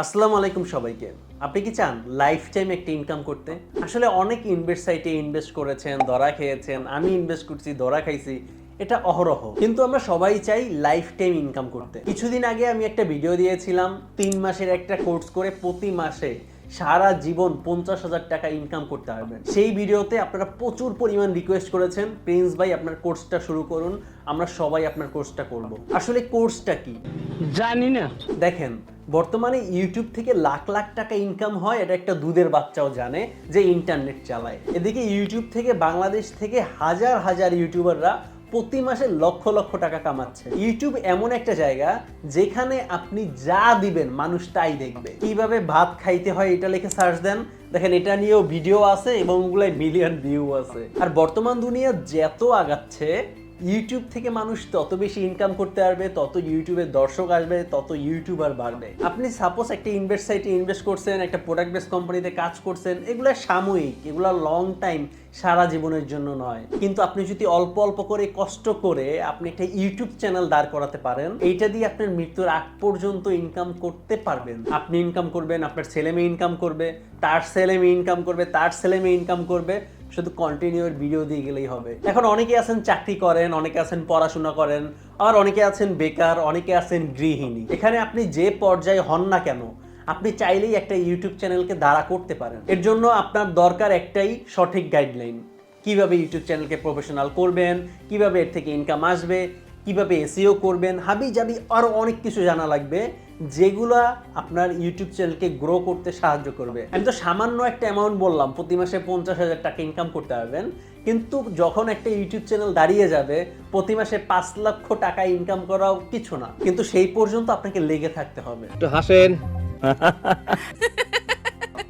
আসসালামু আলাইকুম সবাইকে। আপনি কি চান লাইফ টাইম একটা ইনকাম করতে? আসলে অনেক ইনভেস্ট সাইটে ইনভেস্ট করেছেন, ধরা খেয়েছেন, আমি ইনভেস্ট করছি, ধরা খাইছি, এটা অহরহ। কিন্তু আমরা সবাই চাই লাইফ টাইম ইনকাম করতে। কিছুদিন আগে আমি একটা ভিডিও দিয়েছিলাম, তিন মাসের একটা কোর্স করে প্রতি মাসে সারা জীবন পঞ্চাশ হাজার টাকা ইনকাম করতে পারবেন। সেই ভিডিওতে আপনারা প্রচুর পরিমাণ রিকোয়েস্ট করেছেন। প্রিন্স ভাই আপনার কোর্সটা শুরু করুন। আমরা সবাই আপনার কোর্সটা করব। আসলে কোর্সটা কি? জানি না। দেখেন বর্তমানে ইউটিউব থেকে লাখ লাখ টাকা ইনকাম হয় এটা একটা দুধের বাচ্চাও জানে যে ইন্টারনেট চালায়। এদিকে ইউটিউব থেকে বাংলাদেশ থেকে হাজার হাজার ইউটিউবাররা প্রতি মাসে লক্ষ লক্ষ টাকা কামাচ্ছে। ইউটিউব এমন একটা জায়গা যেখানে আপনি যা দিবেন মানুষ তাই দেখবে। কীভাবে ভাত খাইতে হয় এটা লিখে সার্চ দেন। দেখেন এটা নিয়েও ভিডিও আছে এবং ওগুলাই মিলিয়ন ভিউ আছে। আর বর্তমান দুনিয়া যত আগাচ্ছে ইউটিউব থেকে মানুষ তত বেশি ইনকাম করতে পারবে, তত ইউটিউবে দর্শক আসবে, তত ইউটিউবার বাড়বে। আপনি সাপোজ একটা ইনভেস্ট সাইটে ইনভেস্ট করছেন, একটা প্রোডাক্ট বেস কোম্পানিতে কাজ করছেন, এগুলো সাময়িক, এগুলো লং টাইম সারা জীবনের জন্য নয়। কিন্তু আপনি যদি অল্প অল্প করে কষ্ট করে আপনি একটা ইউটিউব চ্যানেল দাঁড় করাতে পারেন, এইটা দিয়ে আপনার মৃত্যুর আগ পর্যন্ত ইনকাম করতে পারবেন। আপনি ইনকাম করবেন, আপনার ছেলে মেয়ে ইনকাম করবে, তার ছেলে মেয়ে ইনকাম করবে, তার ছেলে মেয়ে ইনকাম করবে শুধু কন্টিনিউর ভিডিও দিয়ে গেলেই হবে। এখন অনেকে আছেন চাকরি করেন, অনেকে আছেন পড়াশোনা করেন, আর অনেকে আছেন বেকার, অনেকে আছেন গৃহিণী। এখানে আপনি যে পর্যায়ে হন না কেন, আপনি চাইলেই একটা ইউটিউব চ্যানেলকে দাঁড়া করতে পারেন। এর জন্য আপনার দরকার একটাই সঠিক গাইডলাইন কীভাবে ইউটিউব চ্যানেলকে প্রফেশনাল করবেন, কীভাবে এর থেকে ইনকাম আসবে, কীভাবে এসিও করবেন হাবি জাবি আরও অনেক কিছু জানা লাগবে। যেগুলা আপনার ইউটিউব চ্যানেলকে গ্রো করতে সাহায্য করবে। আমি তো সামান্য একটা অ্যামাউন্ট বললাম প্রতি মাসে পঞ্চাশ হাজার টাকা ইনকাম করতে পারবেন। কিন্তু যখন একটা ইউটিউব চ্যানেল দাঁড়িয়ে যাবে প্রতি মাসে পাঁচ লক্ষ টাকা ইনকাম করাও কিছু না। কিন্তু সেই পর্যন্ত আপনাকে লেগে থাকতে হবে। একটু হাসেন।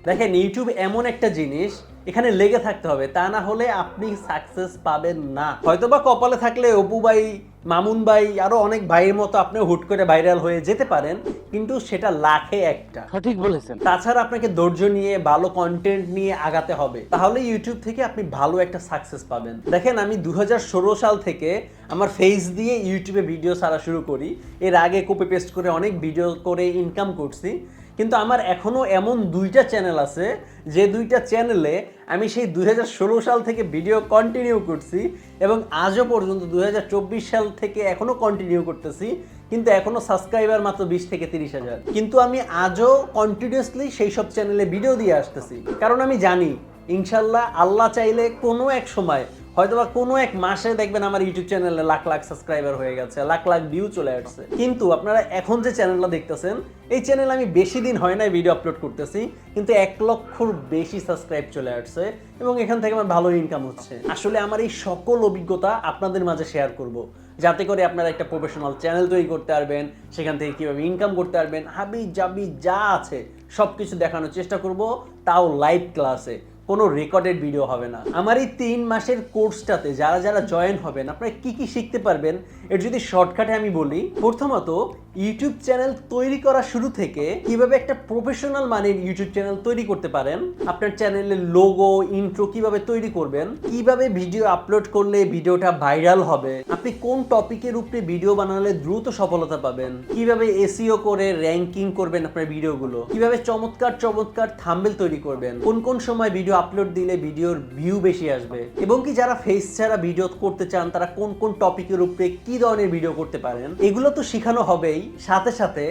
দেখেন ইউটিউব এমন একটা জিনিস এখানে লেগে থাকতে হবে। তা না হলে আপনি সাকসেস পাবেন না। হয়তোবা কপালে থাকলে অপু ভাই মামুন ভাই আরও অনেক ভাইয়ের মতো আপনি হুট করে ভাইরাল হয়ে যেতে পারেন কিন্তু সেটা লাখে একটা। সঠিক বলেছেন। তাছাড়া আপনাকে ধৈর্য নিয়ে ভালো কন্টেন্ট নিয়ে আগাতে হবে। তাহলে ইউটিউব থেকে আপনি ভালো একটা সাকসেস পাবেন। দেখেন আমি দু হাজার ষোলো সাল থেকে আমার ফেস দিয়ে ইউটিউবে ভিডিও ছাড়া শুরু করি। এর আগে কপি পেস্ট করে অনেক ভিডিও করে ইনকাম করছি। কিন্তু আমার এখনও এমন দুইটা চ্যানেল আছে যে দুইটা চ্যানেলে আমি সেই দুই হাজার ষোলো সাল থেকে ভিডিও কন্টিনিউ করছি এবং আজও পর্যন্ত দুই হাজার চব্বিশ সাল থেকে এখনও কন্টিনিউ করতেছি, কিন্তু এখনও সাবস্ক্রাইবার মাত্র বিশ থেকে তিরিশ হাজার। কিন্তু আমি আজও কন্টিনিউসলি সেই সব চ্যানেলে ভিডিও দিয়ে আসতেছি। কারণ আমি জানি, ইনশাল্লাহ আল্লাহ চাইলে কোনো এক সময় হয়তোবা কোনো এক মাসে দেখবেন আমার ইউটিউব চ্যানেলে লাখ লাখ সাবস্ক্রাইবার হয়ে গেছে, লাখ লাখ ভিউ চলে আসছে। কিন্তু আপনারা এখন যে চ্যানেলটা দেখতেছেন, এই চ্যানেল আমি বেশি দিন হয় নাই ভিডিও আপলোড করতেছি, কিন্তু এক লক্ষর বেশি সাবস্ক্রাইব চলে আসছে এবং এখান থেকে আমার ভালো ইনকাম হচ্ছে। আসলে আমার এই সকল অভিজ্ঞতা আপনাদের মাঝে শেয়ার করব, যাতে করে আপনারা একটা প্রফেশনাল চ্যানেল তৈরি করতে পারবেন, সেখান থেকে কীভাবে ইনকাম করতে পারবেন, হাবি জাবি যা আছে সব কিছু দেখানোর চেষ্টা করব, তাও লাইভ ক্লাসে কোনো রেকর্ডেড ভিডিও হবে না। আমার এই তিন মাসের কোর্সটাতে যারা যারা জয়েন হবেন, আপনারা কি কি শিখতে পারবেন? এর যদি শর্টকাটে আমি বলি, প্রথমত ইউটিউব চ্যানেল তৈরি করা শুরু থেকে কীভাবে একটা প্রফেশনাল মানের ইউটিউব চ্যানেল তৈরি করতে পারেন, আপনার চ্যানেলের লোগো ইন্ট্রো কীভাবে তৈরি করবেন, কীভাবে ভিডিও আপলোড করলে ভিডিওটা ভাইরাল হবে, আপনি কোন টপিকের উপরে ভিডিও বানালে দ্রুত সফলতা পাবেন, কীভাবে এসিও করে র্যাঙ্কিং করবেন আপনার ভিডিওগুলো কীভাবে চমৎকার চমৎকার থাম্বেল তৈরি করবেন, কোন কোন সময় ভিডিও আপলোড দিলে ভিডিওর ভিউ বেশি আসবে, এবং কি যারা ফেস ছাড়া ভিডিও করতে চান, তারা কোন কোন টপিকের উপরে কি ধরনের ভিডিও করতে পারেন, এগুলো তো শেখানো হবেই। সাথে সাথে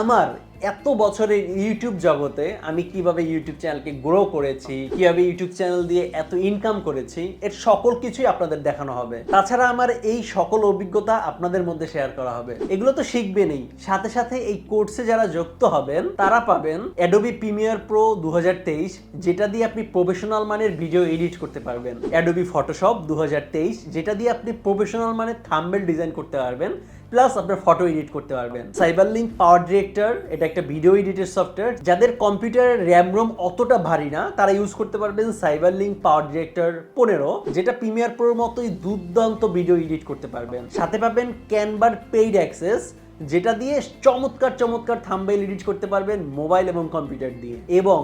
আমার এত বছরের ইউটিউব জগতে আমি কীভাবে ইউটিউব চ্যানেলকে গ্রো করেছি, কীভাবে ইউটিউব চ্যানেল দিয়ে এত ইনকাম করেছি, এর সকল কিছুই আপনাদের দেখানো হবে। তাছাড়া আমার এই সকল অভিজ্ঞতা আপনাদের মধ্যে শেয়ার করা হবে। এগুলো তো শিখবেনই সাথে সাথে এই কোর্সে যারা যুক্ত হবেন, তারা পাবেন অ্যাডোবি প্রিমিয়ার প্রো দু হাজার তেইশ, যেটা দিয়ে আপনি প্রফেশনাল মানের ভিডিও এডিট করতে পারবেন। অ্যাডোবি ফটোশপ দু হাজার তেইশ, যেটা দিয়ে আপনি প্রফেশনাল মানের থাম্বেল ডিজাইন করতে পারবেন। প্লাস আপনার ফটো এডিট করতে পারবেন। সাইবার লিঙ্ক পাওয়ার ডিরেক্টর এটা একটা ভিডিও এডিটের সফটওয়্যার যাদের কম্পিউটারের র্যাম রোম অতটা ভারী না, তারা ইউজ করতে পারবেন সাইবার লিঙ্ক পাওয়ার ডিরেক্টর পনেরো, যেটা প্রিমিয়ার প্রোর মতোই দুর্দান্ত ভিডিও এডিট করতে পারবেন। সাথে পাবেন ক্যানভার পেইড অ্যাক্সেস যেটা দিয়ে চমৎকার চমৎকার থাম্বেল এডিট করতে পারবেন মোবাইল এবং কম্পিউটার দিয়ে। এবং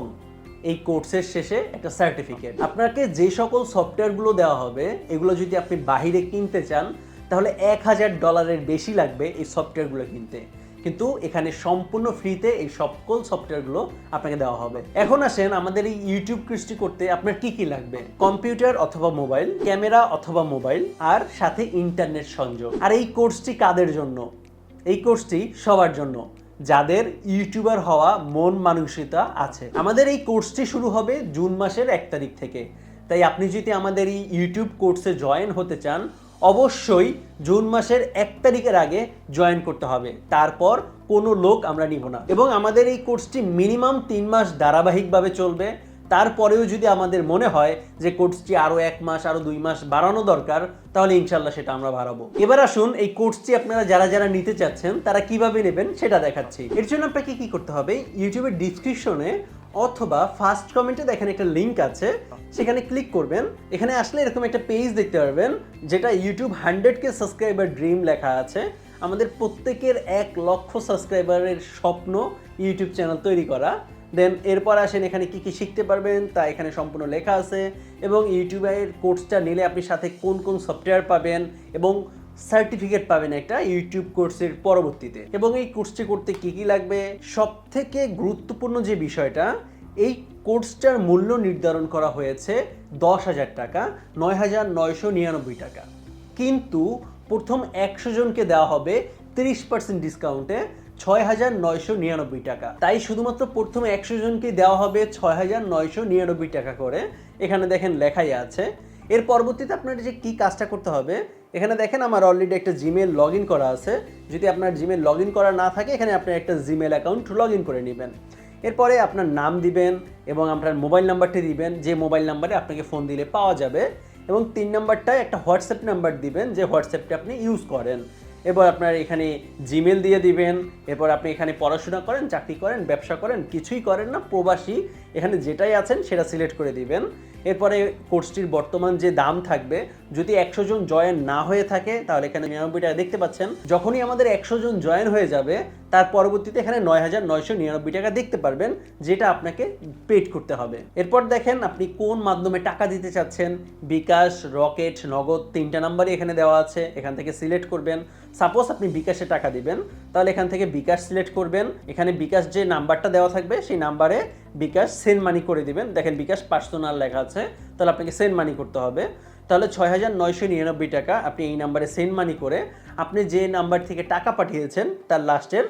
এই কোর্সের শেষে একটা সার্টিফিকেট আপনাকে যে সকল সফটওয়্যারগুলো দেওয়া হবে, এগুলো যদি আপনি বাহিরে কিনতে চান তাহলে এক হাজার ডলারের বেশি লাগবে এই সফটওয়্যারগুলো কিনতে। কিন্তু এখানে সম্পূর্ণ ফ্রিতে এই সকল সফটওয়্যারগুলো আপনাকে দেওয়া হবে। এখন আসেন আমাদের এই ইউটিউব কৃষ্টি করতে আপনার কি কি লাগবে? কম্পিউটার অথবা মোবাইল, ক্যামেরা অথবা মোবাইল, আর সাথে ইন্টারনেট সংযোগ। আর এই কোর্সটি কাদের জন্য? এই কোর্সটি সবার জন্য। যাদের ইউটিউবার হওয়া মন মানসিকতা আছে। আমাদের এই কোর্সটি শুরু হবে জুন মাসের এক তারিখ থেকে। তাই আপনি যদি আমাদের এই ইউটিউব কোর্সে জয়েন হতে চান অবশ্যই জুন মাসের এক তারিখের আগে জয়েন করতে হবে। তারপর কোনো লোক আমরা নিব না। এবং আমাদের এই কোর্সটি মিনিমাম তিন মাস ধারাবাহিকভাবে চলবে। তারপরেও যদি আমাদের মনে হয় যে কোর্সটি আরও এক মাস, আরও দুই মাস বাড়ানো দরকার, তাহলে ইনশাল্লাহ সেটা আমরা বাড়াবো। এবার আসুন এই কোর্সটি আপনারা যারা যারা নিতে চাচ্ছেন, তারা কীভাবে নেবেন সেটা দেখাচ্ছি। এর জন্য আপনাকে কি করতে হবে, ইউটিউবের ডিসক্রিপশনে অথবা ফার্স্ট কমেন্টে দেখেন একটা লিঙ্ক আছে, সেখানে ক্লিক করবেন। এখানে আসলে এরকম একটা পেজ দেখতে পারবেন, যেটা YouTube hundred K subscriber dream লেখা আছে। আমাদের প্রত্যেকের এক লক্ষ সাবস্ক্রাইবারের স্বপ্ন ইউটিউব চ্যানেল তৈরি করা। দেন এরপর আসেন এখানে কি কি শিখতে পারবেন, তা এখানে সম্পূর্ণ লেখা আছে। এবং ইউটিউবের কোর্সটা নিলে আপনি সাথে কোন কোন সফটওয়্যার পাবেন এবং সার্টিফিকেট পাবেন একটা ইউটিউব কোর্সের পরবর্তীতে। এবং এই কোর্সটি করতে কি কি লাগবে? সব থেকে গুরুত্বপূর্ণ যে বিষয়টা, এই কোর্সটার মূল্য নির্ধারণ করা হয়েছে দশ হাজার টাকা, নয় হাজার নয়শো নিরানব্বই টাকা। কিন্তু প্রথম একশো জনকে দেওয়া হবে তিরিশ পার্সেন্ট ডিসকাউন্টে ছয় হাজার নয়শো নিরানব্বই টাকা। তাই শুধুমাত্র প্রথম একশো জনকে দেওয়া হবে ছয় হাজার নয়শো নিরানব্বই টাকা করে। এখানে দেখেন লেখাই আছে। এর পরবর্তীতে আপনার যে কি কাজটা করতে হবে এখানে দেখেন আমার অলরেডি একটা জিমেল লগ করা আছে। যদি আপনার জিমেল লগ করা না থাকে, এখানে আপনি একটা জিমেল অ্যাকাউন্ট লগ করে নেবেন। এরপরে আপনার নাম দিবেন এবং আপনার মোবাইল নাম্বারটি দিবেন, যে মোবাইল নাম্বারে আপনাকে ফোন দিলে পাওয়া যাবে। এবং তিন নাম্বারটায় একটা হোয়াটসঅ্যাপ নাম্বার দিবেন, যে হোয়াটসঅ্যাপটা আপনি ইউজ করেন। এরপর আপনার এখানে জিমেল দিয়ে দিবেন, এরপর আপনি এখানে পড়াশোনা করেন, চাকরি করেন, ব্যবসা করেন, কিছুই করেন না, প্রবাসী এখানে যেটাই আছেন সেটা সিলেক্ট করে দিবেন। এরপরে কোর্সটির বর্তমান যে দাম থাকবে, যদি একশো জন জয়েন না হয়ে থাকে, তাহলে এখানে নিরানব্বই টাকা দেখতে পাচ্ছেন। যখনই আমাদের একশো জন জয়েন হয়ে যাবে, তার পরবর্তীতে এখানে নয় হাজার নয়শো নিরানব্বই টাকা দেখতে পারবেন, যেটা আপনাকে পেড করতে হবে। এরপর দেখেন আপনি কোন মাধ্যমে টাকা দিতে চাচ্ছেন। বিকাশ, রকেট, নগদ, তিনটা নাম্বারই এখানে দেওয়া আছে, এখান থেকে সিলেক্ট করবেন। সাপোজ আপনি বিকাশে টাকা দিবেন, তাহলে এখান থেকে বিকাশ সিলেক্ট করবেন। এখানে বিকাশ যে নাম্বারটা দেওয়া থাকবে, সেই নাম্বারে বিকাশ সেন্ড মানি করে দিবেন। দেখেন বিকাশ পার্সোনাল লেখা আছে, তাহলে আপনাকে সেন্ড মানি করতে হবে। তাহলে ছয় হাজার নয়শো নিরানব্বই টাকা আপনি এই নাম্বারে সেন্ড মানি করে আপনি যে নাম্বার থেকে টাকা পাঠিয়েছেন, তার লাস্টের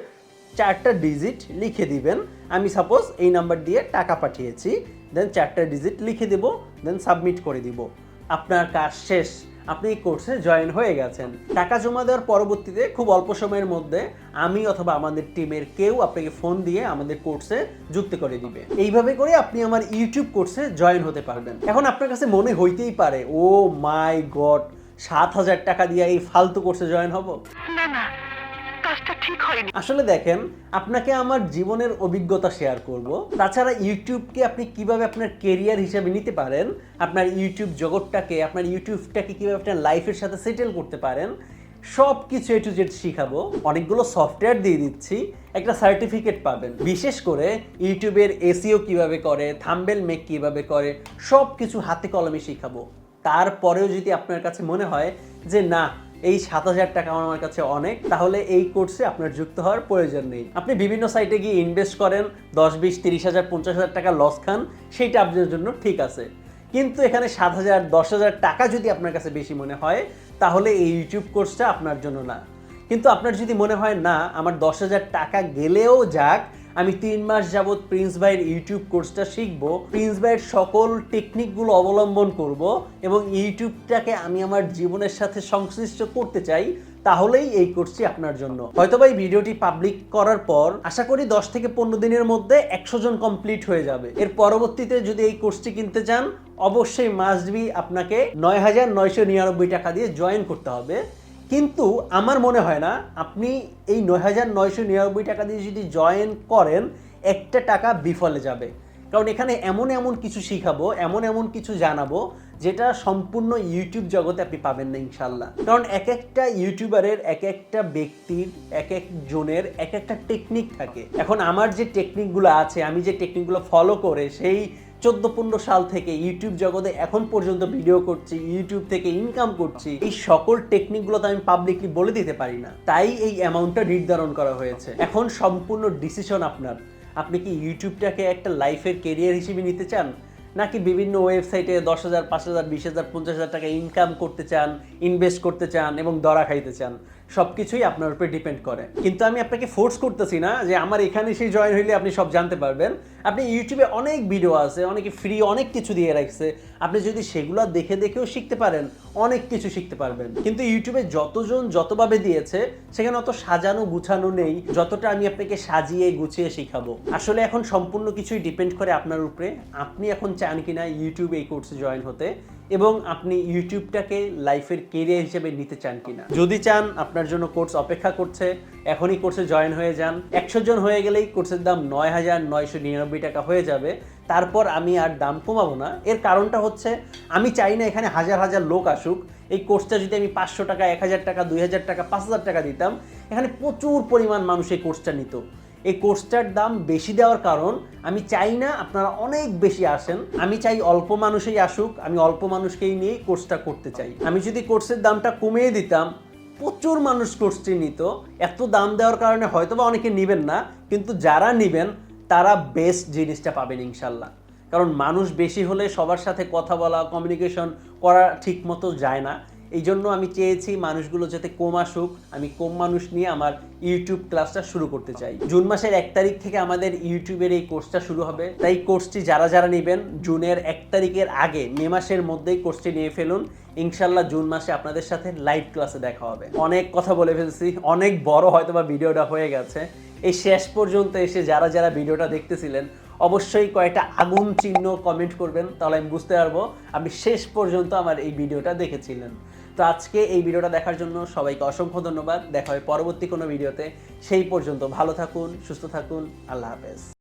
চারটা ডিজিট লিখে দিবেন। আমি সাপোজ এই নাম্বার দিয়ে টাকা পাঠিয়েছি দেন চারটা ডিজিট লিখে দেব দেন সাবমিট করে দিব। আপনার কাজ শেষ। আপনি এই কোর্সে জয়েন হয়ে গেছেন। টাকা জমা দেওয়ার পরবর্তীতে খুব অল্প সময়ের মধ্যে আমি অথবা আমাদের টিমের কেউ আপনাকে ফোন দিয়ে আমাদের কোর্সে যুক্ত করে দিবে। এইভাবে করে আপনি আমার ইউটিউব কোর্সে জয়েন হতে পারবেন। এখন আপনার কাছে মনে হইতেই পারে ও মাই গড সাত হাজার টাকা দিয়ে এই ফালতু কোর্সে জয়েন হব? না না। কাজটা ঠিক হয়নি। আসলে দেখেন, আপনাকে আমার জীবনের অভিজ্ঞতা শেয়ার করব। তাছাড়া ইউটিউবকে আপনি কীভাবে আপনার কেরিয়ার হিসেবে নিতে পারেন, আপনার ইউটিউব জগৎটাকে, আপনার ইউটিউবটাকে কীভাবে আপনার লাইফের সাথে সেটেল করতে পারেন সব কিছু এ টু জেড শিখাবো। অনেকগুলো সফটওয়্যার দিয়ে দিচ্ছি, একটা সার্টিফিকেট পাবেন। বিশেষ করে ইউটিউবের এসিও কীভাবে করে থাম্বেল মেক কীভাবে করে সব কিছু হাতে কলমে শিখাবো। তারপরেও যদি আপনার কাছে মনে হয় যে, না এই সাত হাজার টাকা আমার কাছে অনেক, তাহলে এই কোর্সে আপনার যুক্ত হওয়ার প্রয়োজন নেই। আপনি বিভিন্ন সাইটে গিয়ে ইনভেস্ট করেন, দশ বিশ, তিরিশ হাজার, পঞ্চাশ হাজার টাকা লস খান, সেইটা আপনার জন্য ঠিক আছে। কিন্তু এখানে সাত হাজার, দশ হাজার টাকা যদি আপনার কাছে বেশি মনে হয়, তাহলে এই ইউটিউব কোর্সটা আপনার জন্য না। কিন্তু আপনার যদি মনে হয়, না, আমার দশ হাজার টাকা গেলেও যাক আমি তিন মাস যাবৎ প্রিন্স ভাইয়ের ইউটিউব কোর্সটা শিখব। প্রিন্স ভাইয়ের সকল টেকনিকগুলো অবলম্বন করব এবং ইউটিউবটাকে আমি আমার জীবনের সাথে সংশ্লিষ্ট করতে চাই, তাহলেই এই কোর্সটি আপনার জন্য। হয়তোবা এই ভিডিওটি পাবলিক করার পর আশা করি দশ থেকে পনেরো দিনের মধ্যে একশো জন কমপ্লিট হয়ে যাবে। এর পরবর্তীতে যদি এই কোর্সটি কিনতে চান, অবশ্যই মাস্ট বি আপনাকে নয় হাজার নয়শো নিরানব্বই টাকা দিয়ে জয়েন করতে হবে। কিন্তু আমার মনে হয় না, আপনি এই নয় হাজার নয়শো নিরানব্বই টাকা দিয়ে যদি জয়েন করেন, একটা টাকা বিফলে যাবে। কারণ এখানে এমন এমন কিছু শিখাবো, এমন এমন কিছু জানাব, যেটা সম্পূর্ণ ইউটিউব জগতে আপনি পাবেন না ইনশাল্লাহ কারণ এক একটা ইউটিউবারের এক একটা ব্যক্তির, এক এক জনের এক একটা টেকনিক থাকে। এখন আমার যে টেকনিকগুলো আছে, আমি যে টেকনিকগুলো ফলো করে, সেই চোদ্দ পনেরো সাল থেকে ইউটিউব জগতে এখন পর্যন্ত ভিডিও করছি ইউটিউব থেকে ইনকাম করছি। এই সকল টেকনিকগুলো তো আমি পাবলিকলি বলে দিতে পারি না। তাই এই অ্যামাউন্টটা নির্ধারণ করা হয়েছে। এখন সম্পূর্ণ ডিসিশন আপনার। আপনি কি ইউটিউবটাকে একটা লাইফের কেরিয়ার হিসেবে নিতে চান? নাকি বিভিন্ন ওয়েবসাইটে দশ হাজার, পাঁচ হাজার, বিশ হাজার, পঞ্চাশ হাজার টাকা ইনকাম করতে চান ইনভেস্ট করতে চান এবং দরা খাইতে চান? সব কিছুই আপনার উপরে ডিপেন্ড করে। কিন্তু আমি আপনাকে ফোর্স করতেছি না যে আমার এখানে সেই জয়েন হইলে আপনি সব জানতে পারবেন। আপনি ইউটিউবে অনেক ভিডিও আছে, অনেকে ফ্রি অনেক কিছু দিয়ে রাখছে। আপনি যদি সেগুলো দেখে দেখেও শিখতে পারেন, অনেক কিছু শিখতে পারবেন। কিন্তু ইউটিউবে যতজন যতভাবে দিয়েছে, সেখানে অত সাজানো গুছানো নেই, যতটা আমি আপনাকে সাজিয়ে গুছিয়ে শিখাবো। আসলে এখন সম্পূর্ণ কিছুই ডিপেন্ড করে আপনার উপরে। আপনি এখন চান কিনা ইউটিউবে এই কোর্সে জয়েন হতে। এবং আপনি ইউটিউবটাকে লাইফের কেরিয়ার হিসেবে নিতে চান কিনা। যদি চান আপনার জন্য কোর্স অপেক্ষা করছে, এখনই কোর্সে জয়েন হয়ে যান। একশো জন হয়ে গেলেই কোর্সের দাম নয় হাজার নয়শো নিরানব্বই টাকা হয়ে যাবে। তারপর আমি আর দাম কমাবো না। এর কারণটা হচ্ছে, আমি চাই না এখানে হাজার হাজার লোক আসুক। এই কোর্সটা যদি আমি পাঁচশো টাকা, এক হাজার টাকা, দুই হাজার টাকা, পাঁচ হাজার টাকা দিতাম, এখানে প্রচুর পরিমাণ মানুষ এই কোর্সটা নিত। এই কোর্সটার দাম বেশি দেওয়ার কারণ, আমি চাই না আপনারা অনেক বেশি আসেন। আমি চাই অল্প মানুষই আসুক, আমি অল্প মানুষকেই নিয়েই কোর্সটা করতে চাই। আমি যদি কোর্সের দামটা কমিয়ে দিতাম, প্রচুর মানুষ কোর্সটি নিত। এত দাম দেওয়ার কারণে হয়তো বা অনেকে নেবেন না, কিন্তু যারা নেবেন, তারা বেস্ট জিনিসটা পাবেন ইনশাল্লাহ। কারণ মানুষ বেশি হলে সবার সাথে কথা বলা কমিউনিকেশন করা ঠিক মতো যায় না। এই জন্য আমি চেয়েছি মানুষগুলো যাতে কম আসুক, আমি কম মানুষ নিয়ে আমার ইউটিউব ক্লাসটা শুরু করতে চাই। জুন মাসের এক তারিখ থেকে আমাদের ইউটিউবের এই কোর্সটা শুরু হবে। তাই কোর্সটি যারা যারা নেবেন, জুনের এক তারিখের আগে, মে মাসের মধ্যেই কোর্সটি নিয়ে ফেলুন। ইনশাল্লাহ জুন মাসে আপনাদের সাথে লাইভ ক্লাসে দেখা হবে। অনেক কথা বলে ফেলছি, অনেক বড় হয়তো বা ভিডিওটা হয়ে গেছে। এই শেষ পর্যন্ত এসে যারা যারা ভিডিওটা দেখতেছিলেন, অবশ্যই কয়েকটা আগুন চিহ্ন কমেন্ট করবেন, তাহলে আমি বুঝতে পারব আপনি শেষ পর্যন্ত আমার এই ভিডিওটা দেখেছিলেন। তো আজকে এই ভিডিওটা দেখার জন্য সবাইকে অসংখ্য ধন্যবাদ। দেখা হয় পরবর্তী কোনো ভিডিওতে। সেই পর্যন্ত ভালো থাকুন, সুস্থ থাকুন। আল্লাহ হাফেজ।